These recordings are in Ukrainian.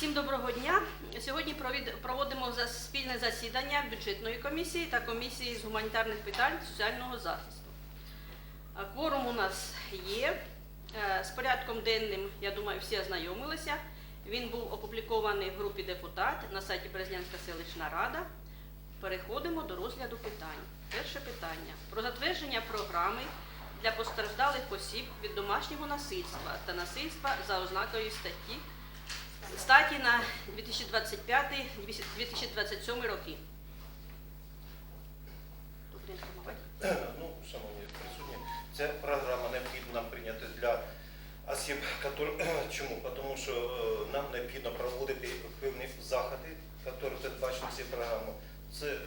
Всім доброго дня. Сьогодні проводимо спільне засідання бюджетної комісії та комісії з гуманітарних питань соціального захисту. Кворум у нас є. Е, З порядком денним, я думаю, всі ознайомилися. Він був опублікований в групі депутат на сайті Березнянська селищна рада. Переходимо до розгляду питань. Перше питання про затвердження програми для постраждалих осіб від домашнього насильства та насильства за ознакою статті статі на 2025-2027 роки. Ну, шановні присутні, ця програма необхідно нам прийняти для осіб, які... чому? Тому що е, нам необхідно проводити певні заходи, які передбачені цією програмою. Це е,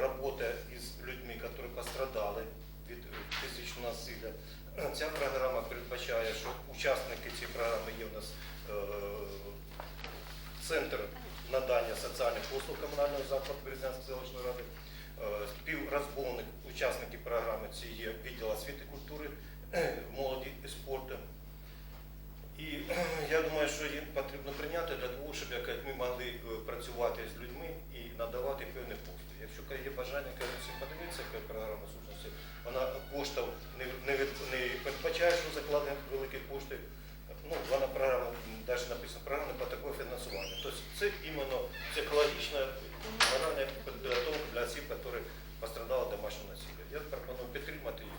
робота із людьми, які пострадали від е, фізичного насилля. Ця програма передбачає, що учасники цієї програми є у нас е, центр надання соціальних послуг комунального закладу Березнянської селищної ради. Е, Співрозмовник учасники програми ці є відділ освіти культури, молоді і спорту. І я думаю, що їм потрібно прийняти для того, щоб ми могли е, працювати з людьми і надавати певні послуги. Якщо є бажання, кажуть, всім подивитися, програма сущності, вона коштів не передбачає, що закладені великі кошти. Ну, вона програма, навіть написано програма по такое фінансування. Тобто це іменно психологічна моральна підготовка для осіб, які пострадали домашнього насилля. Я пропоную підтримати її.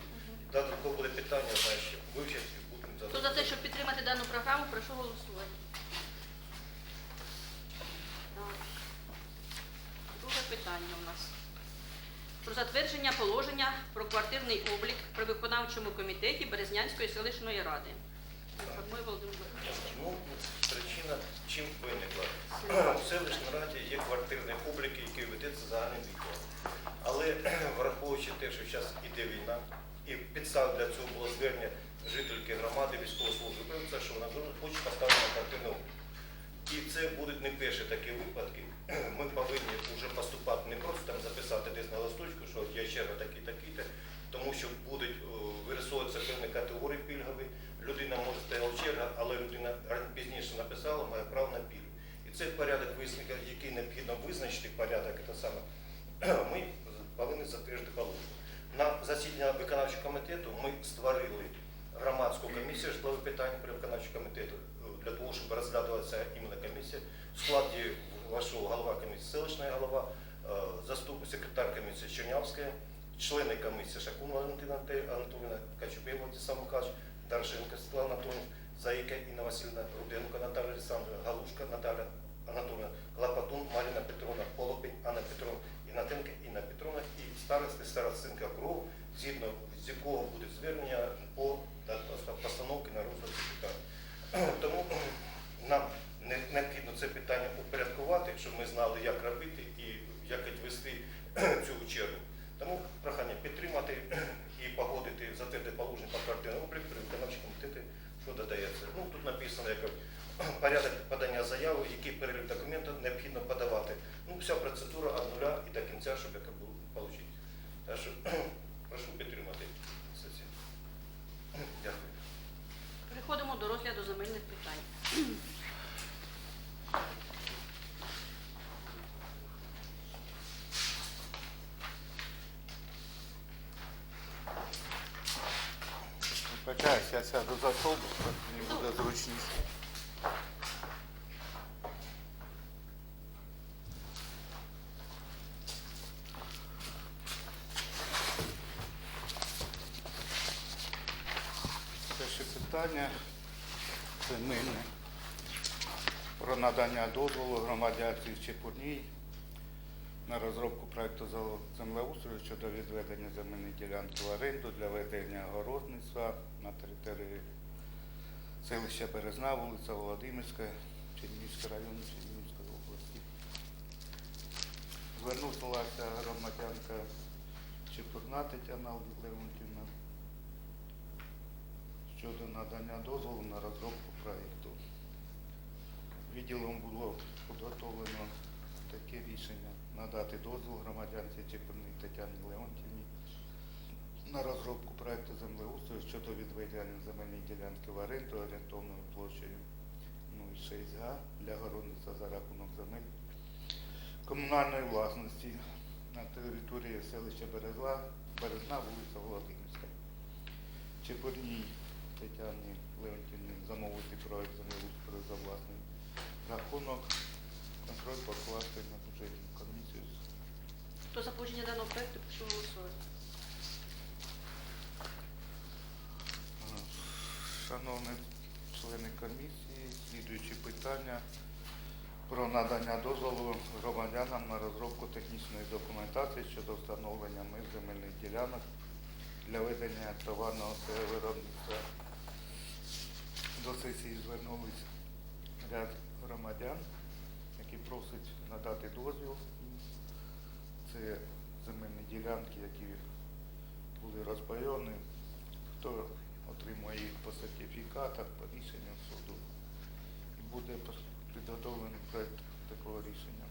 Дати коли буде питання, знаєш, вивчити і будемо Хто за те, щоб підтримати дану програму, прошу голосувати. Так. Друге питання у нас. Про затвердження положення про квартирний облік при виконавчому комітеті Березнянської селищної ради. Інформує Володимир причина чим виникла. У селищній раді є квартирний облік, який ведеться загальним відділом. Але враховуючи те, що зараз іде війна, і підстав для цього було звернення жительки громади військовослужбовця, що вона хоче поставити на квартирний облік. І це будуть не перші такі випадки. Ми повинні вже поступати не просто там записати десь на листочку, що от є черга такі такі тому що будуть е, вирисовуватися певні категорії пільгові. Людина може стояла черга, але людина пізніше написала, має право на пільгу. І цей порядок висновка, який необхідно визначити порядок, це саме ми повинні затвердити положення. На засідання виконавчого комітету ми створили громадську комісію житлових питань при виконавчому комітету е, для того, щоб розглядувалася іменно комісія. В складі вашого голова комісії селищна голова, е, заступник секретар комісії Чернявська, члени комісії Шакун Валентина Анатоліївна, Качубей Владислав Мукач, Дарженко Світлана Анатолійовна, Заїка Інна Васильівна, Руденко Наталя Олександровна, Галушка Наталя Анатолійовна, Лапатун Марина Петровна, Полопень Анна Петровна, Інатенко Інна Петровна і старости Старостинка Кров, згідно з якого буде звернення по та- постановки на розгляд питань. Тому нам необхідно це питання упорядкувати, щоб ми знали, як робити і як відвести цю чергу. Тому прохання підтримати і погодити затвердити положення по квартирному обліку при виконавчому комітеті, що додається. Ну тут написано як порядок подання заяви, який перелік документів необхідно подавати. Ну вся процедура від нуля і до кінця, щоб яка було отримати. Так що прошу підтримати сесію. Дякую. Переходимо до розгляду земельних питань. Почекай, я сяду за стол, мені буде зручніше. Перше питання це мильне. Про надання дозволу громадянці Чепурній на розробку проекту землеустрою щодо відведення земельної ділянки в оренду для ведення городництва на території селища Березна, вулиця Володимирська, Чернігівський район Чернігівської області. Звернулася громадянка Чепурна Тетяна Леонтівна щодо надання дозволу на розробку проекту. Відділом було підготовлено таке рішення надати дозвіл громадянці Чепурній Тетяні Леонтівні на розробку проекту землеустрою щодо відведення земельної ділянки в оренду орієнтовною площею 0,6 га для городництва комунальної власності на території селища Березла, Березна, вулиця Володимирська. Чепурній Тетяні Леонтівні замовити проект землеустрою за власний рахунок, контроль покласти на бюджетну комісію. Хто за погодження даного проекту, прошу голосувати. Шановні члени комісії, слідуючі питання про надання дозволу громадянам на розробку технічної документації щодо встановлення мир земельних ділянок для ведення товарного виробництва. До сесії звернулись ряд громадян, які просять надати дозвіл. Це земельні ділянки, які були розпайовані, хто отримує їх по сертифікатах, по рішенням суду. І буде підготовлений проєкт такого рішення.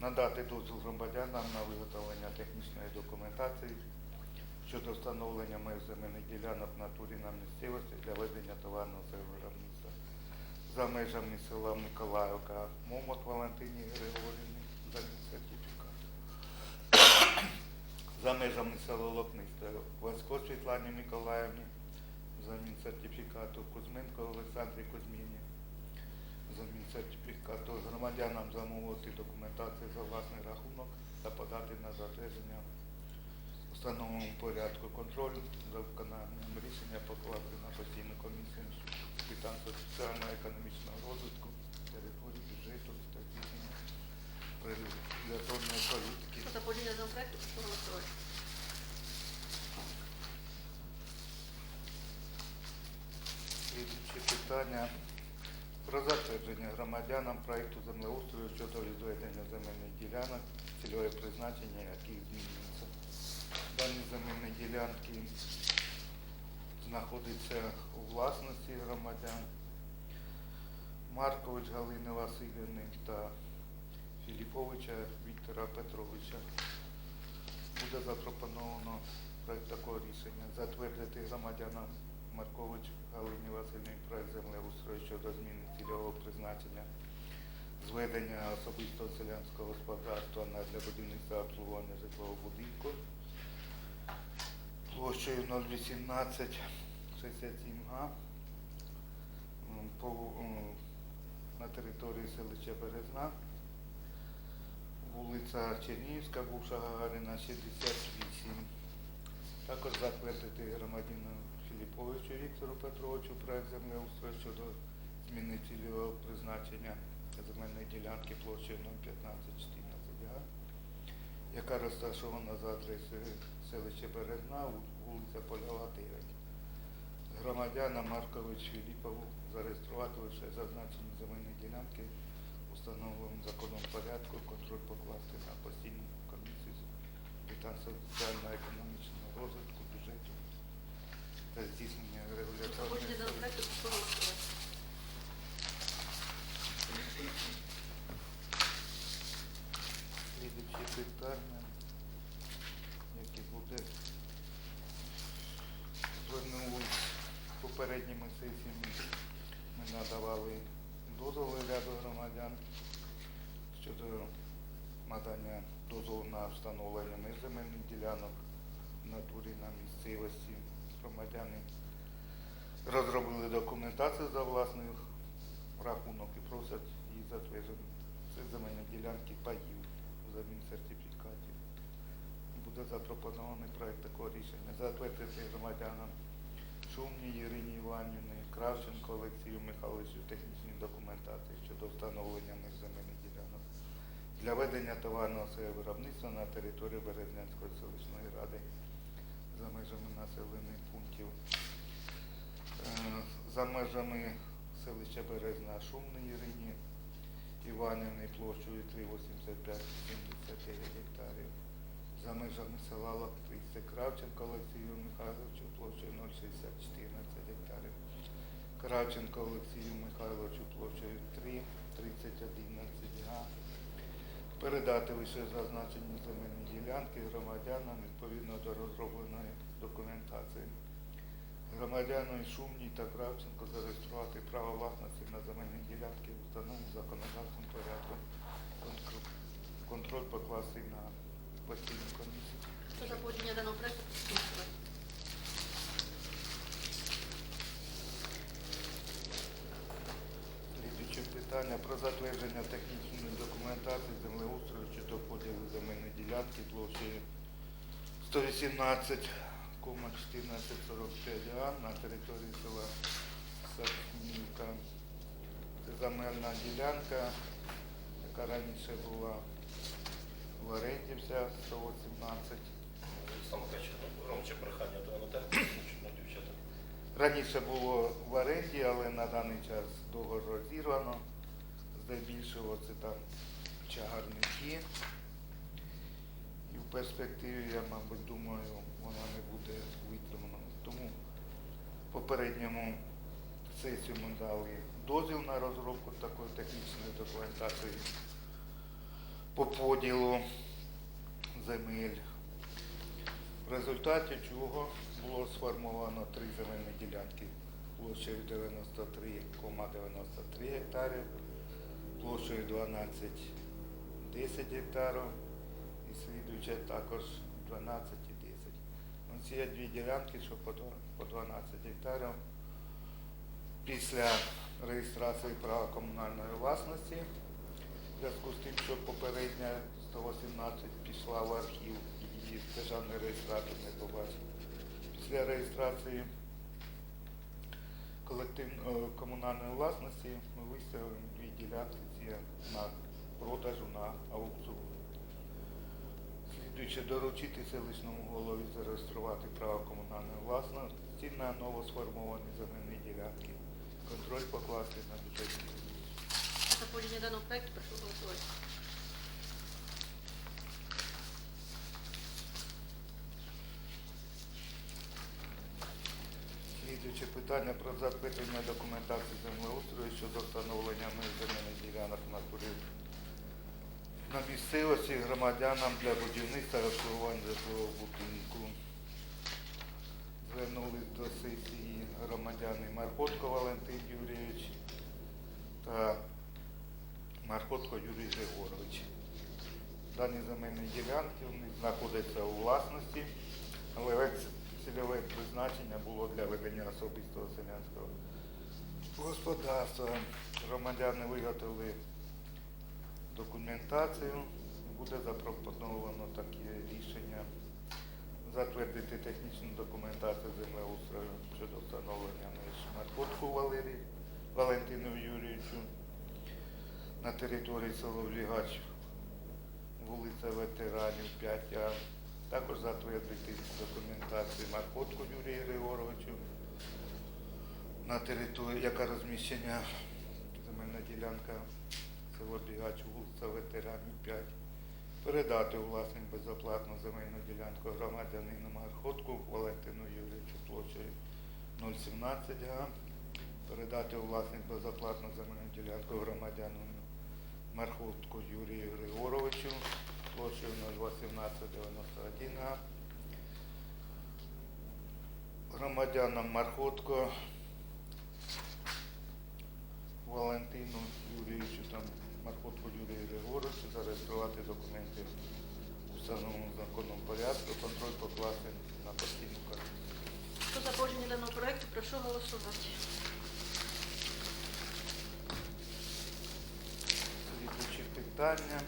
Надати дозвіл громадянам на виготовлення технічної документації щодо встановлення меж земельних ділянок в натурі на місцевості для ведення товарного виробництва за межами села Миколаївка. Момот Валентині Григорівні за сертифікат. За межами села Лопництва Васько Світлані Миколаївні замін сертифікату Кузьменко Олександрі Кузьміні замін сертифікату громадянам замовити документацію за власний рахунок та подати на затвердження в встановленому порядку контролю за виконанням рішення покласти на постійну комісію з питань соціально-економічного розвитку, території, бюджету та здійснення регуляторної політики. За погодження даного проекту, прошу. Слідуючі питання про затвердження громадянам проєкту землеустрою щодо відведення земельних ділянок, цільове призначення яких змінюється. Дані земельні ділянки знаходяться у власності громадян. Маркович Галини Васильівни та Філіповича Віктора Петровича. Буде запропоновано проект такого рішення. Затвердити громадянам Маркович Галині Васильівні проект землеустрою щодо зміни цільового призначення зведення особистого селянського господарства на для будівництва обслуговування житлового будинку площею 018 67 га м, по, м, на території селища Березна, вулиця Чернігівська, бувша Гагарина, 68. Також затвердити громадянину Філіповичу Віктору Петровичу проект землеустрою щодо зміни цільового призначення земельної ділянки площею 01514 га, яка розташована за адресою селища Березна, вулиця Польова, 9. Громадяна Маркович Філіпову зареєструвати лише зазначені земельні ділянки у законом порядку, контроль покласти на постійну комісію питань соціально-економічного розвитку, бюджету та здійснення Хто за регуляторної погодження даного проекту, політики. прошу голосувати. Слідуючі питання, які буде звернулись попередніми сесіями, ми надавали дозволи ряду громадян щодо надання дозволу на встановлення меж земельних ділянок в натурі на місцевості. Громадяни розробили документацію за власний рахунок і просять її затвердження. Це земельні ділянки паїв замін сертифікатів. Буде запропонований проект такого рішення. Затвердити громадянам Шумній Ірині Іванівні, Кравченко Олексію Михайловичу технічні документації щодо встановлення земельних ділянок для ведення товарного виробництва на території Березнянської селищної ради за межами населених пунктів. За межами селища Березна Шумної Ірині Іванівни площею 3,85-79 гектарів. За межами села Лактиця Кравченко Олексію Михайловичу площею 0,6014 гектарів. Кравченко Олексію Михайловичу площею 3, 3011 га. Передати лише зазначені земельні ділянки громадянам відповідно до розробленої документації. Громадянам Шумній та Кравченко зареєструвати право власності на земельні ділянки в установленому законодавством порядку. Контроль покласти на постійну комісію. Хто за погодження даного проекту? Слідуюче питання про затвердження технічної документації землеустрою щодо поділу земельної ділянки площею 118,1445 га на території села Сахнівка. Це земельна ділянка, яка раніше була в оренді вся 118. Саме каче, громче прохання до нотарки, чуть дівчата. Раніше було в оренді, але на даний час договор розірвано. Здебільшого це там чагарники. Перспективі, я, мабуть, думаю, вона не буде витримана. Тому в попередньому сесію ми дали дозвіл на розробку такої технічної документації по поділу земель. В результаті чого було сформовано три земельні ділянки площею 93,93 гектарів, площею 12,10 гектарів і слідуюча також 12,10. Ну, ці дві ділянки, що по по 12 гектарів, після реєстрації права комунальної власності, в зв'язку з тим, що попередня 118 пішла в архів і державний реєстратор не побачив. Після реєстрації колективної комунальної власності ми виставили дві ділянки на продажу на аукціон. Слідуючи доручити селищному голові зареєструвати право комунальної власності на новосформовані земельні ділянки. Контроль покласти на бюджетні комісії. За погодження даного проекту? Прошу голосувати. Слідуюче питання про затвердження документації землеустрою щодо встановлення меж земельних ділянок в натурі на місцевості громадянам для будівництва та житлового будинку. Звернулись до сесії громадяни Маркотко Валентин Юрійович та Маркотко Юрій Григорович. Дані земельні ділянки знаходяться у власності, але цільове призначення було для ведення особистого селянського господарства. Громадяни виготовили документацію. Буде запропоновано таке рішення затвердити технічну документацію землеустрою щодо встановлення меж Маркотку Валерію Валентину Юрійовичу на території село Влігач, вулиця Ветеранів 5А. Також затвердити документацію Маркотку Юрію Григоровичу на території, яка розміщення земельна ділянка село Бігач, вулиця Ветеранів 5. Передати у власність безоплатну земельну ділянку громадянину Маркотку Валентину Юрійовичу площею 017 га. Передати у власність безоплатну земельну ділянку громадянину Мархотку Юрію Григоровичу площею 01891 га. Громадянам Мархотко Валентину Юрійовичу там Мархотку Юрію Григоровичу зареєструвати документи у встановленому законом порядку, контроль покласти на постійну комісію. Хто за погодження даного проекту? Прошу голосувати. Слідуючі питання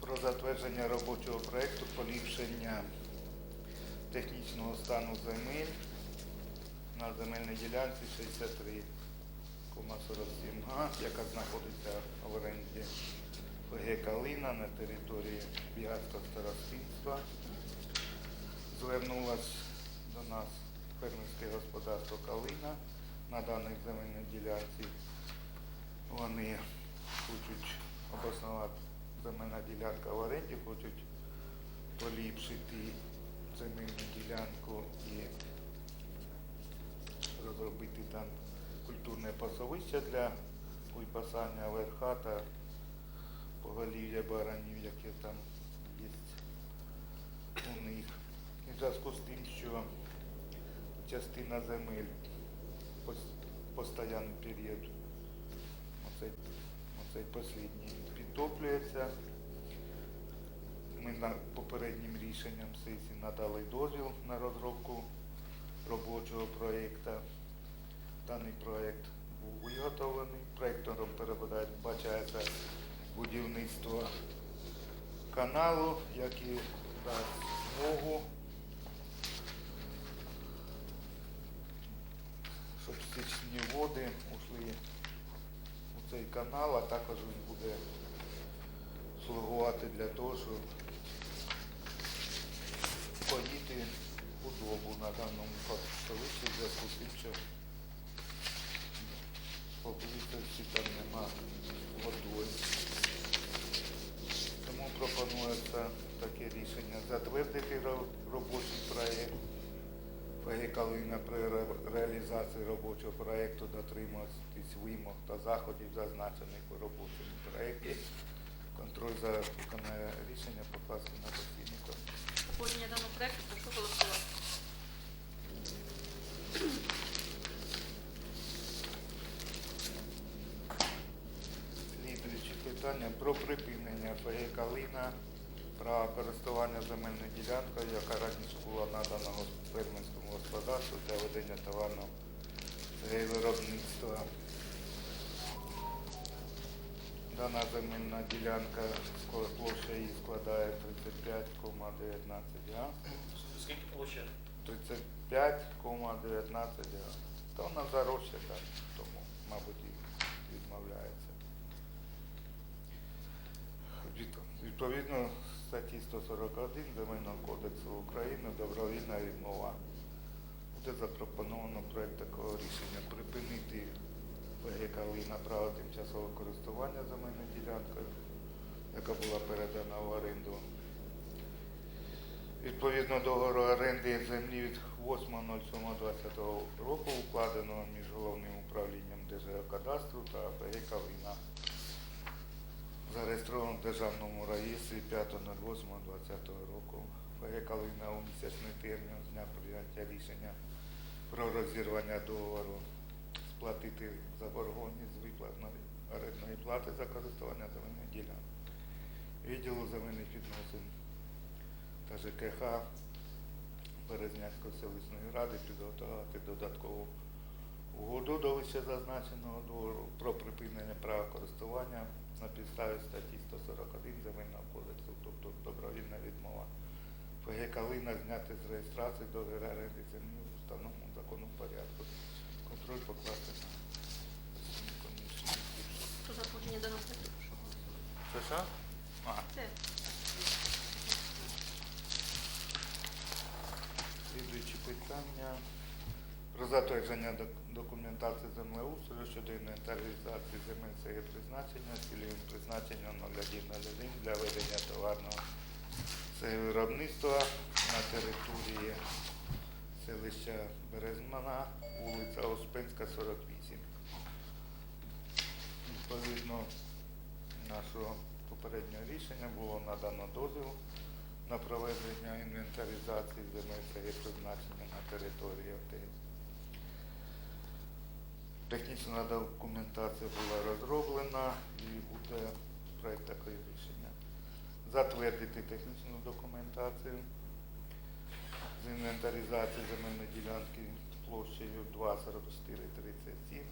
про затвердження робочого проекту поліпшення технічного стану земель на земельній ділянці 63,47 га, яка знаходиться в оренді ПГ Калина на території Бігацького старостинства. Звернулась до нас фермерське господарство Калина на даній земельній ділянці. Вони хочуть обоснувати земельна ділянка в оренді, хочуть поліпшити земельну ділянку і розробити там культурне пасовище для випасання верха та поголів'я баранів, яке там є у них. І в зв'язку з тим, що частина земель постійний період оцей, оцей послідній підтоплюється. ми на попереднім рішенням сесії надали дозвіл на розробку робочого проєкту. Даний проєкт був виготовлений. Проєктором передбачається будівництво каналу, який дасть змогу, щоб стічні води ушли у цей канал, а також він буде слугувати для того, щоб поїти худобу на даному в зв'язку з поблизості там нема водою. Тому пропонується таке рішення затвердити робочий проєкт. Калина при реалізації робочого проєкту дотримуватись вимог та заходів, зазначених у робочому проєкті. Контроль за виконання рішення покласти на постійний. Погодження даного проекту прошу голосувати. Слідуючі питання про припинення ФГ Права користування земельною ділянкою, яка раніше була надана фермерському господарству для ведення товарного виробництва. Дана земельна ділянка площа її складає 35,19 га. Скільки площа? 35,19 га. То вона заросше так, тому, мабуть, і відмовляється. Відповідно статті 141 Земельного кодексу України добровільна відмова. Буде запропоновано проект такого рішення припинити ПГК на право тимчасового користування земельною ділянкою, яка була передана в оренду. Відповідно договору оренди землі від 8.07.20 року укладеного між головним управлінням Держгеокадастру та ПГ Калина. Зареєстровано в Державному реєстрі 5.08.20 року. ПГ Калина у місячний термін з дня прийняття рішення про розірвання договору сплатити заборгованість з виплатної орендної плати за користування земельної ділянки. Відділу земельних відносин та ЖКХ Березнянської селищної ради підготувати додаткову угоду до вище зазначеного договору про припинення права користування на підставі статті 141 Земельного кодексу, тобто добровільна відмова. ФГ Калина зняти з реєстрації договір оренди землі в встановленому законом порядку. Контроль покласти на комісію. Хто за даного проекту прошу голосувати. Це що? Ага. Це. Слідуючі питання про затвердження док- документації землеустрою щодо інвентаризації земель своє призначення, цільовим призначенням 0101 для ведення товарного виробництва на території селища Березмана, вулиця Успенська, 48. Відповідно нашого попереднього рішення було надано дозвіл на проведення інвентаризації земель та призначення на території ОТГ. Технічна документація була розроблена і буде проєкт такої рішення. Затвердити технічну документацію з інвентаризації земельної ділянки площею 24437,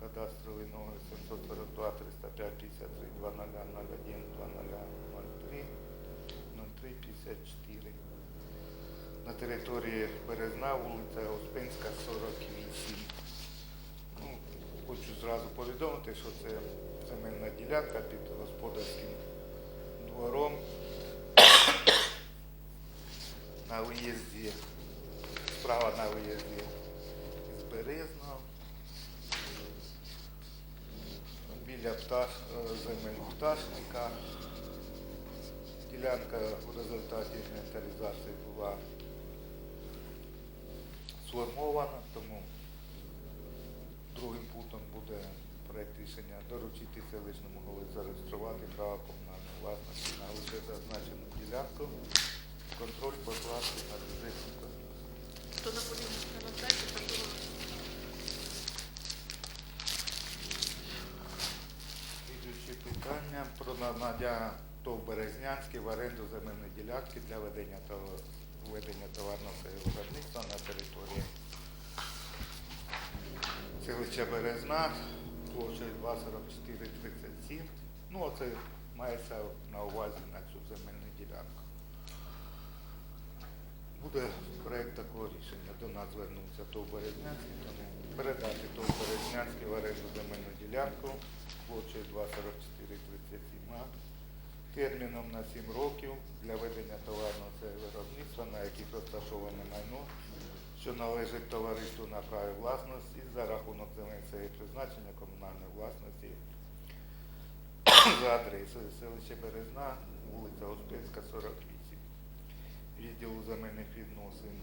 кадастровий номер 742 305 53 2001 2003 0354 на території Березна, вулиця Успенська, 48. Хочу зразу повідомити, що це земельна ділянка під господарським двором на виїзді, справа на виїзді з Березного. Біля пташ, е, земель пташника. Ділянка в результаті інвентаризації була сформована, тому другим пунктом буде проєкт рішення доручити селищному голові зареєструвати право комунальної власності на лише зазначену ділянку, контроль покласти на бюджетну комісію. Хто даного проекту прошу голосувати. Питання про надання ТОВ Березнянський в оренду земельної ділянки для ведення та ведення товарного виробництва на території селища Березна площею 24437. Ну, оце мається на увазі на цю земельну ділянку. Буде проєкт такого рішення. До нас звернувся ТОВ Березнянський, тому передати ТОВ Березнянський в оренду земельну ділянку площею 24437 га терміном на 7 років для ведення товарного виробництва, на яких розташоване майно, що належить товариству на праві власності за рахунок цієї призначення комунальної власності за адресою селище Березна, вулиця Успенська, 48. Відділу земельних відносин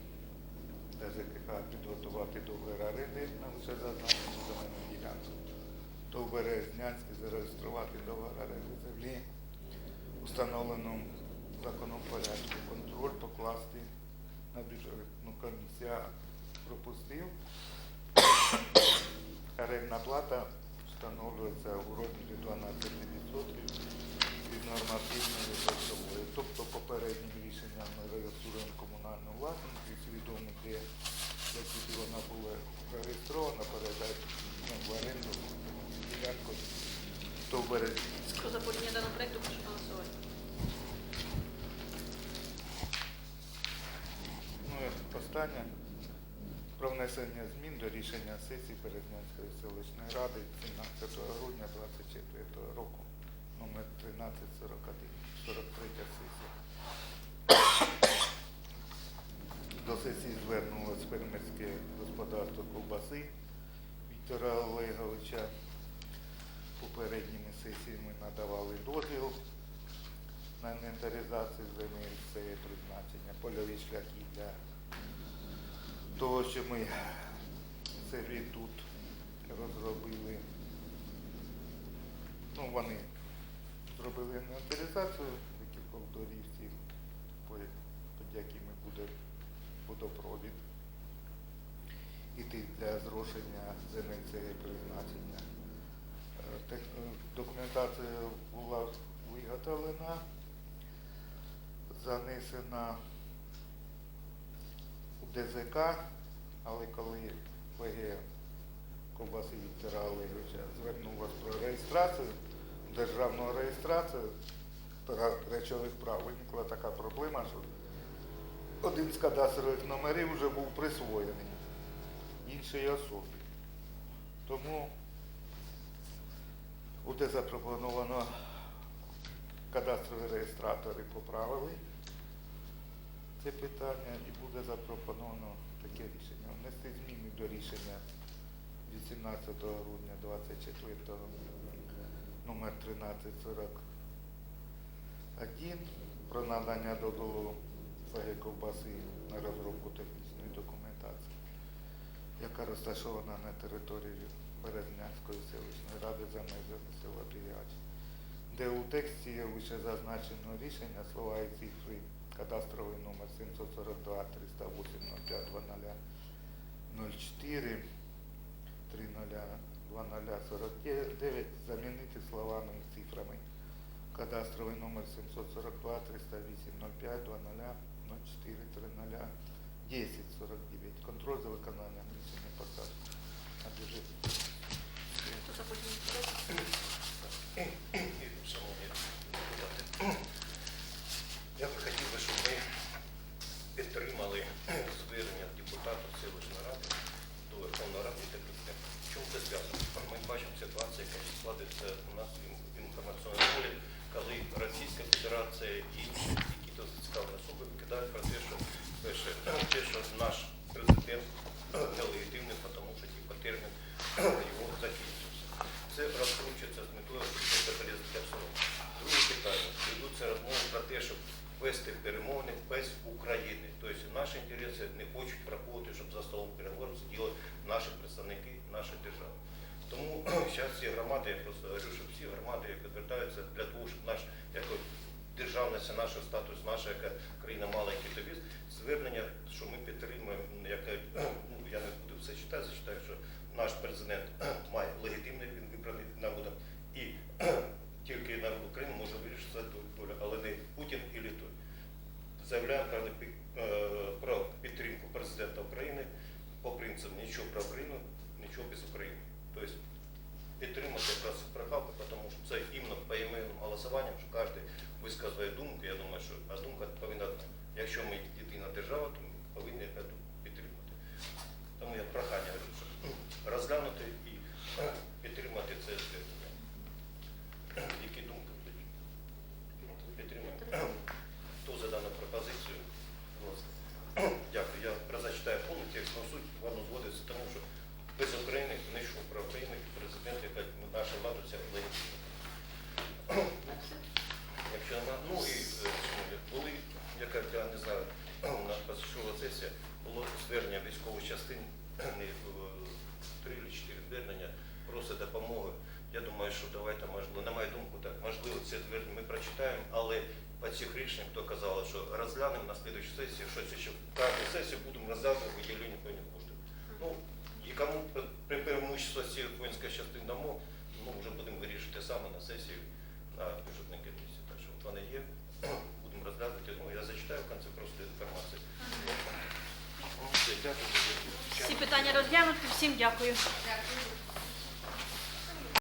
та ЖКХ підготувати договір оренди на лише зазначену земельну ділянку. То в Березнянській зареєструвати договір оренди землі установленому законом порядку. Контроль покласти на бюджетну комісію. Пропустив. Орендна плата встановлюється у розмірі 12% від нормативної грошової. Тобто попереднім рішенням ми реєструємо комунальну власність і свідомо, де вона була зареєстрована, передати в оренду ділянку, то березні. Хто за подання даного проекту, прошу голосувати. Ну і останнє. Про внесення змін до рішення сесії Березнянської селищної ради 17 грудня 2024 року, номер 1341, 43 сесія. До сесії звернулося фермерське господарство ковбаси Віктора Олеговича. Попередніми сесіями надавали дозвіл на інвентаризацію земель, це призначення, польові шляхи для того, що ми собі тут розробили. Ну, вони зробили інвентаризацію декількох доріг цих, під якими буде водопровід. Іти для зрошення земель цієї призначення. Е, е, Документація була виготовлена, занесена ДЗК, але коли ВГ Ковбаси Віктора Олеговича звернулася про реєстрацію, державну реєстрацію речових прав, виникла така проблема, що один з кадастрових номерів вже був присвоєний іншій особі. Тому буде запропоновано кадастрові реєстратори поправили це питання і буде запропоновано таке рішення. Внести зміни до рішення 18 грудня 24 номер 1341 про надання дозволу ФГ ковбаси на розробку технічної документації, яка розташована на території Березнянської селищної ради за межами села Бігач, де у тексті є лише зазначено рішення слова і цифри кадастровий номер 742 308 05 04 2049 замінити словами і цифрами. Кадастровий номер 742 308 05 04 30 1049. Контроль за виконанням рішення посад. Хто за подання проекту? І, Шановні депутати, я би хотів би, щоб ми підтримали звернення депутатів селищної ради до Верховної Ради та президента. В чому це зв'язано? Ми бачимо ситуацію, яка складається у нас в ін- в інформаційному полі, коли Російська Федерація і інші які-то зацікавлені особи викидають про те, що перше, те, що наш президент нелегітимний, тому що типу, термін його закінчився. Це розкручується з метою дестабілізації обстановки. Друге питання. Ведуться розмови про те, щоб вести перемовини без України. Тобто наші інтереси не хочуть враховувати, щоб за столом переговорів сиділи наші представники нашої держави. Тому зараз всі громади, я просто говорю, що всі громади як звертаються для того, щоб наш як от державність, наш статус, наша яка країна мала який тобі, звернення, що ми підтримуємо, більшості воїнська частина МО, ну, вже будемо вирішити саме на сесію на бюджетній комісії. Так що от вона є, будемо розглядати. Ну, я зачитаю в кінці просто інформацію. Всі питання розглянуті, всім дякую.